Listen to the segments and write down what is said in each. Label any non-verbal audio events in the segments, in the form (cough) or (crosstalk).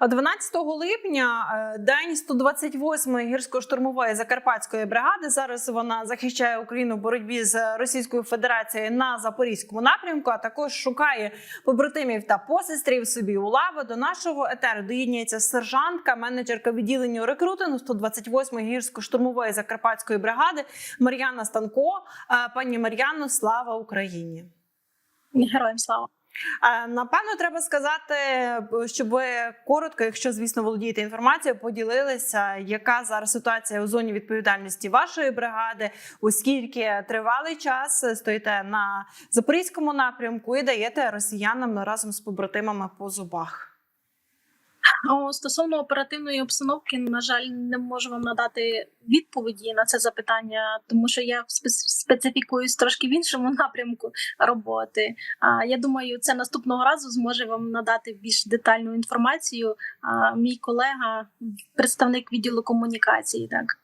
А 12 липня е, день 128-ї гірсько-штурмової закарпатської бригади. Зараз вона захищає Україну в боротьбі з Російською Федерацією на запорізькому напрямку. А також шукає побратимів та посестрів собі у лаву. До нашого етеру доєднується сержантка, менеджерка відділення рекрутингу 128-ї гірсько-штурмової закарпатської бригади Мар'яна Станко. Е, Пані Мар'яно, слава Україні! Героям слава. Е, Напевно, треба сказати, щоб ви коротко, якщо звісно володієте інформацією, поділилися, яка зараз ситуація у зоні відповідальності вашої бригади, оскільки тривалий час стоїте на запорізькому напрямку і даєте росіянам разом з побратимами по зубах. Стосовно оперативної обстановки, на жаль, не можу вам надати відповіді на це запитання, тому що я специфікуюсь трошки в іншому (laughs) напрямку роботи. Я думаю, це наступного разу зможе вам надати більш детальну інформацію. Мій колега, представник відділу комунікації, так.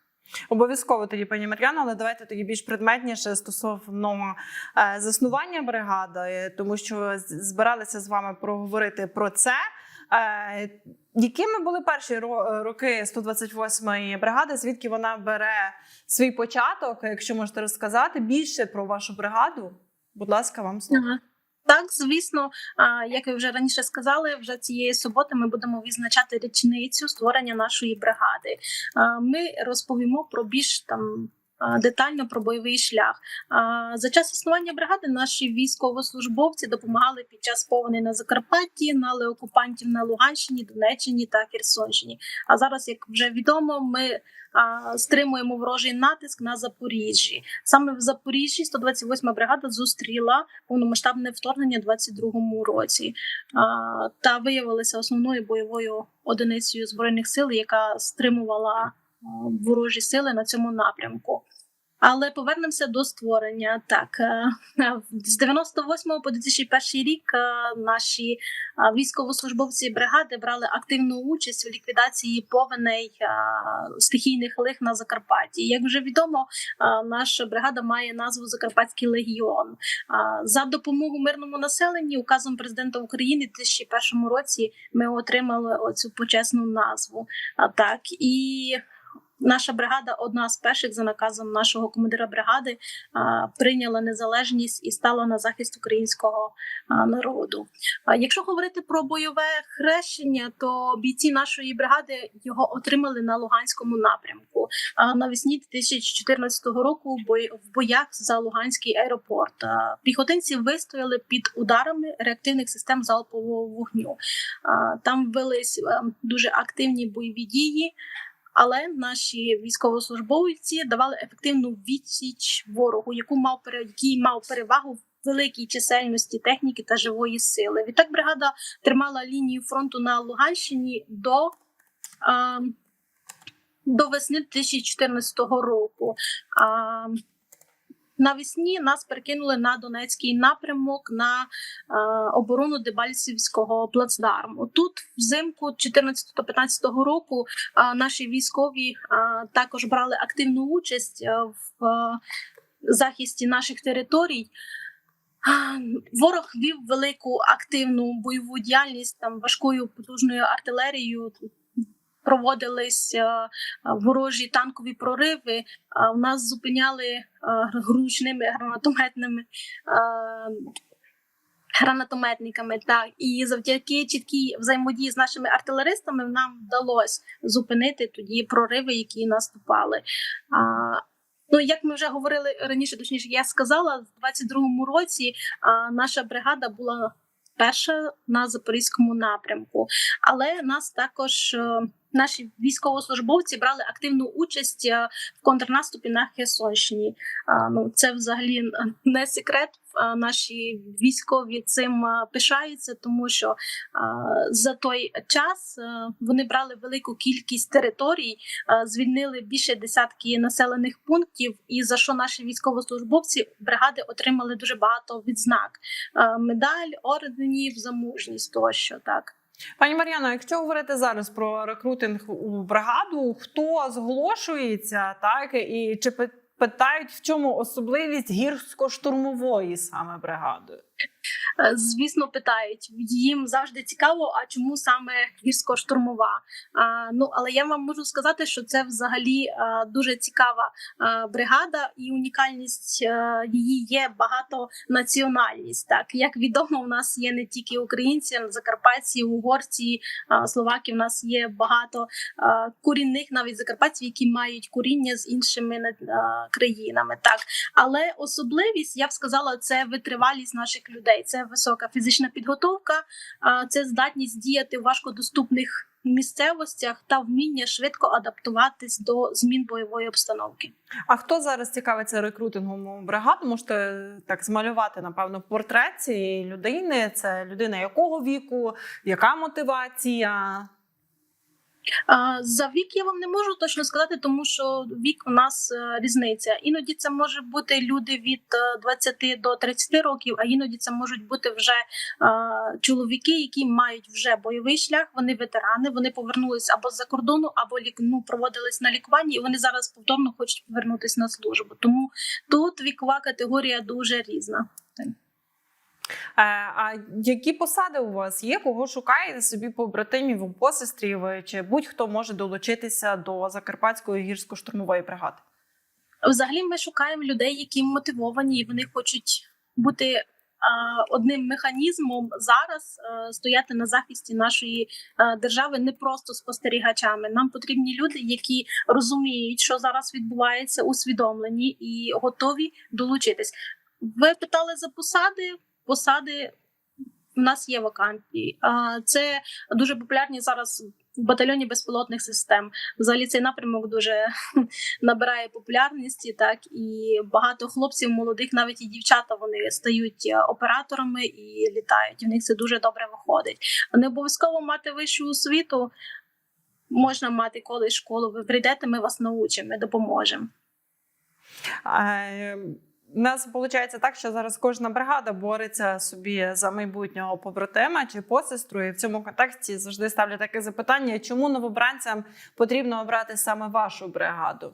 Обов'язково тоді, пані Мар'яно, але давайте тоді більш предметніше стосовно е, заснування бригади, тому що збиралися з вами проговорити про це. Якими були перші ро- роки 128-ї бригади? Звідки вона бере свій початок? Якщо можете розказати більше про вашу бригаду, будь ласка, вам слово. Так, звісно, як ви вже раніше сказали, вже цієї суботи ми будемо відзначати річницю створення нашої бригади. Ми розповімо про більш там. Детально про бойовий шлях за час існування бригади наші військовослужбовці допомагали під час повені на Закарпатті, нали окупантів на Луганщині, Донеччині та Херсонщині. А зараз, як вже відомо, ми стримуємо ворожий натиск на Запоріжжі. Саме в Запоріжжі 128 бригада зустріла повномасштабне вторгнення у 22-му році та виявилася основною бойовою одиницею збройних сил, яка стримувала ворожі сили на цьому напрямку. Але повернемося до створення. Так е, з 98 по 2001 рік е, наші військовослужбовці бригади брали активну участь у ліквідації повеней стихійних лих на Закарпатті. Як вже відомо, наша бригада має назву Закарпатський легіон. За допомогу мирному населенню указом президента України у 2001 році ми отримали оцю почесну назву. Так і наша бригада, одна з перших за наказом нашого командира бригади, прийняла незалежність і стала на захист українського народу. Якщо говорити про бойове хрещення, то бійці нашої бригади його отримали на Луганському напрямку. А навесні 2014 року в боях за Луганський аеропорт піхотинці вистояли під ударами реактивних систем залпового вогню. Там велись е, дуже активні бойові дії. Але наші військовослужбовці давали ефективну відсіч ворогу, яку мав який мав перевагу в великій чисельності техніки та живої сили. Відтак бригада тримала лінію фронту на Луганщині до, а, до весни 2014 року. А, Навесні нас перекинули на Донецький напрямок на е, оборону Дебальцівського плацдарму. Тут взимку 14-15 року е, наші військові е, також брали активну участь е, в е, захисті наших територій. Ворог вів велику активну бойову діяльність там важкою потужною артилерією. Проводились е, е, ворожі танкові прориви. А в нас зупиняли е, гручними гранатометними е, гранатометниками. Так і завдяки чіткій взаємодії з нашими артилеристами нам вдалося зупинити тоді прориви, які наступали. А, Ну, як ми вже говорили раніше, точніше, я сказала, в 22-му році а, наша бригада була перша на запорізькому напрямку, але нас також е, наші військовослужбовці брали активну участь е, в контрнаступі на Херсонщині. А, Ну це взагалі не секрет. Наші військові цим пишаються, тому що за той час вони брали велику кількість територій, звільнили більше десятки населених пунктів, і за що наші військовослужбовці бригади отримали дуже багато відзнак: медаль, орденів за мужність тощо так. Пані Мар'яно, якщо говорити зараз про рекрутинг у бригаду, хто зголошується, так і чи пи- питають, в чому особливість гірсько-штурмової саме бригади? Е, Звісно, питають їм завжди цікаво, а чому саме гірсько-штурмова? Ну але я вам можу сказати, що це взагалі а, дуже цікава а, бригада, і унікальність її є багатонаціональність. Так як відомо, у нас є не тільки українці, закарпатці, угорці, словаки. У нас є багато корінних навіть закарпатців, які мають коріння з іншими країнами. Так, але особливість я б сказала, це витривалість наших людей. Це висока фізична підготовка, це здатність діяти в важкодоступних місцевостях та вміння швидко адаптуватись до змін бойової обстановки. А хто зараз цікавиться рекрутингом у бригаду? Можете так змалювати, напевно, портрет цієї людини. Це людина якого віку, яка мотивація? За вік я вам не можу точно сказати, тому що вік у нас е, різниця. Іноді це може бути люди від е, 20 до 30 років, а іноді це можуть бути вже е, чоловіки, які мають вже бойовий шлях. Вони ветерани, вони повернулись або з-за кордону, або ну, проводились на лікуванні, і вони зараз повторно хочуть повернутися на службу. Тому тут вікова категорія дуже різна. Е, А які посади у вас є? Кого шукаєте собі побратимів, посестрів чи будь-хто може долучитися до Закарпатської гірсько-штурмової бригади? Взагалі, ми шукаємо людей, які мотивовані, і вони хочуть бути а, одним механізмом зараз а, стояти на захисті нашої держави, не просто спостерігачами. Нам потрібні люди, які розуміють, що зараз відбувається, усвідомлені і готові долучитись. Ви питали за посади? Посади у нас є вакантні. Це дуже популярні зараз в батальйоні безпілотних систем. Взагалі цей напрямок дуже (laughs) набирає популярності, так і багато хлопців, молодих, навіть і дівчата, вони стають е, операторами і літають. У них це дуже добре виходить. Не обов'язково мати вищу освіту. Можна мати колись школу. Ви прийдете, ми вас научимо, ми допоможемо. У нас виходить так, що зараз кожна бригада бореться собі за майбутнього побратима чи посестру. І в цьому контексті завжди ставлю таке запитання: чому новобранцям потрібно обрати саме вашу бригаду?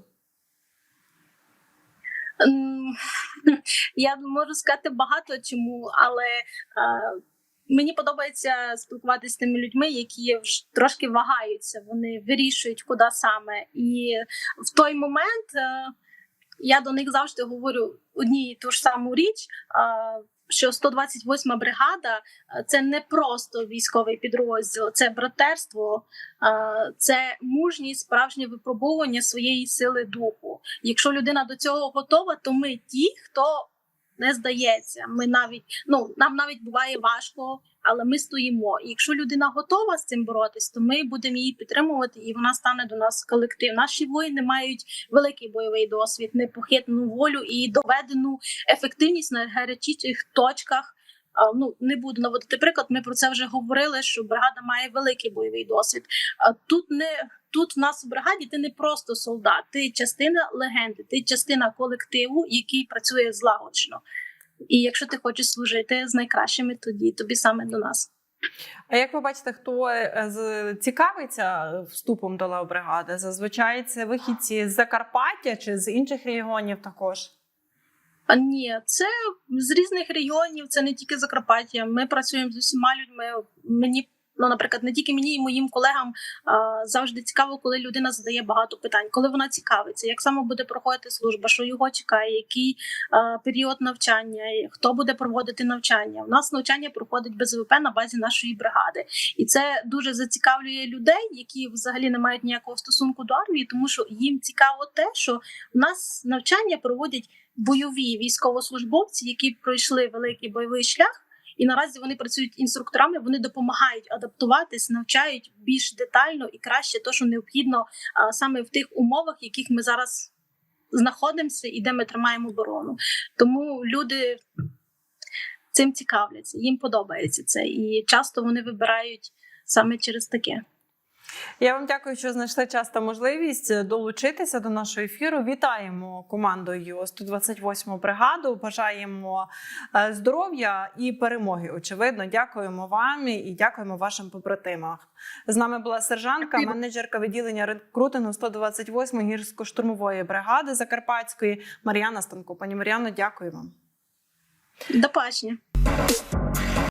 Я можу сказати багато чому, але е, мені подобається спілкуватися з тими людьми, які трошки вагаються. Вони вирішують, куди саме. І в той момент е, я до них завжди говорю одні ту ж саму річ. що 128-ма бригада е, це не просто військовий підрозділ, це братерство, це мужність, справжнє випробовування своєї сили духу. Якщо людина до цього готова, то ми ті, хто не здається. Ми навіть ну нам навіть буває важко, але ми стоїмо. І якщо людина готова з цим боротись, то ми будемо її підтримувати, і вона стане до нас колектив. Наші воїни мають великий бойовий досвід, непохитну волю і доведену ефективність на гарячих точках. Ну не буду наводити приклад. Ми про це вже говорили. Що бригада має великий бойовий досвід. Тут не тут в нас в бригаді ти не просто солдат, ти частина легенди, ти частина колективу, який працює злагоджено. І якщо ти хочеш служити з найкращими, тоді тобі саме до нас. А як ви бачите, хто е, цікавиться вступом до лавбригади? Зазвичай це вихідці з Закарпаття чи з інших регіонів також? А ні, це з різних регіонів, це не тільки Закарпаття. Ми працюємо з усіма людьми. Мені ну, наприклад, не тільки мені і моїм колегам а, завжди цікаво, коли людина задає багато питань, коли вона цікавиться, як саме буде проходити служба, що його чекає, який а, період навчання, хто буде проводити навчання. У нас навчання проходить без ВП на базі нашої бригади, і це дуже зацікавлює людей, які взагалі не мають ніякого стосунку до армії, тому що їм цікаво те, що у нас навчання проводять бойові військовослужбовці, які пройшли великий бойовий шлях. І наразі вони працюють інструкторами, вони допомагають адаптуватись, навчають більш детально і краще, то що необхідно саме в тих умовах, в яких ми зараз знаходимося і де ми тримаємо оборону. Тому люди цим цікавляться, їм подобається це, і часто вони вибирають саме через таке. Я вам дякую, що знайшли час та можливість долучитися до нашого ефіру. Вітаємо командою 128 бригаду. Бажаємо е, здоров'я і перемоги. Очевидно, дякуємо вам і дякуємо вашим побратимам. З нами була сержантка, менеджерка відділення рекрутингу 128 гірсько-штурмової бригади Закарпатської Мар'яна Станко. Пані Мар'яно, дякую вам. До побачення.